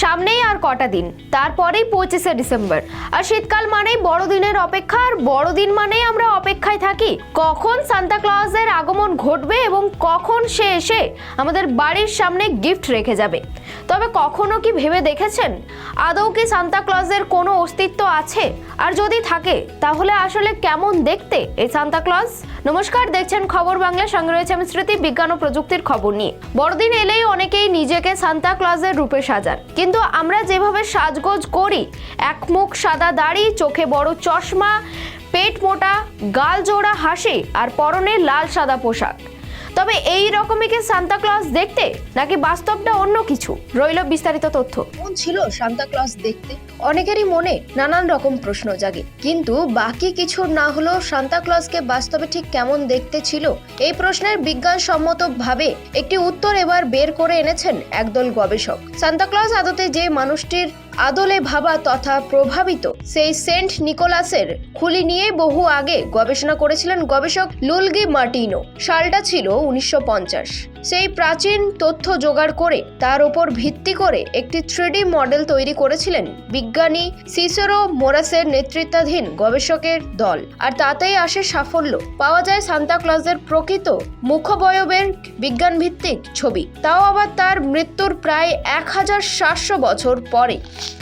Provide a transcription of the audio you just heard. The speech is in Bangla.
সামনেই আর কটা দিন। তারপরেই পঁচিশে ডিসেম্বর। আর শীতকাল মানেই বড়দিনের অপেক্ষা, আর বড়দিন মানেই আমরা অপেক্ষায় থাকি। কখন সান্তা ক্লজের আগমন ঘটবে এবং কখন সে এসে আমাদের বাড়ির সামনে গিফট রেখে যাবে? তবে কখনো কি ভেবে দেখেছেন? আদৌ কি সান্তা ক্লজের কোনো অস্তিত্ব আছে? আর যদি থাকে, তাহলে আসলে কেমন দেখতে এই সান্তা ক্লজ? নমস্কার, দেখছেন খবর বাংলা, সঙ্গে রয়েছে আমি স্মৃতি, বিজ্ঞান ও প্রযুক্তির খবর নিয়ে। বড়দিন এলেই অনেকেই নিজেকে সান্তা ক্লজের রূপে সাজান। কিন্তু আমরা যেভাবে সাজগোজ করি, এক মুখ সাদা দাড়ি, চোখে বড় চশমা, পেট মোটা, গাল জোড়া হাসি, আর পরনে লাল সাদা পোশাক। তবে এই রকমই কি সান্তা ক্লজ দেখতে, নাকি বাস্তবটা অন্য কিছু? রইল বিস্তারিত তথ্য। কোন ছিল সান্তা ক্লজ দেখতে, অনেকেরই মনে নানান রকম প্রশ্ন জাগে। কিন্তু বাকি কিছু না হলেও সান্তা ক্লজকে বাস্তবে ঠিক কেমন দেখতে ছিল, এই প্রশ্নের বিজ্ঞানসম্মত ভাবে একটি উত্তর এবার বের করে এনেছেন একদল গবেষক। সান্তা ক্লজ আদতে যে মানুষটির আদলে ভাবা তথা প্রভাবিত। সেই সেন্ট নিকোলাসের খুলি নিয়ে বহু আগে গবেষণা করেছিলেন গবেষক লুলগি মার্টিনো। সালটা ছিল উনিশশো পঞ্চাশ। সেই প্রাচীন তথ্য জোগাড় করে তার উপর ভিত্তি করে একটি থ্রিডি মডেল তৈরি করেছিলেন বিজ্ঞানী সিসেরো মোরাসের নেতৃত্বাধীন গবেষকের দল। আর তাতেই আসে সাফল্য। পাওয়া যায় সান্তা ক্লজের প্রকৃত মুখবয়বের বিজ্ঞান ভিত্তিক ছবি। তাও আবার তার মৃত্যুর প্রায় এক হাজার সাতশো বছর পরে।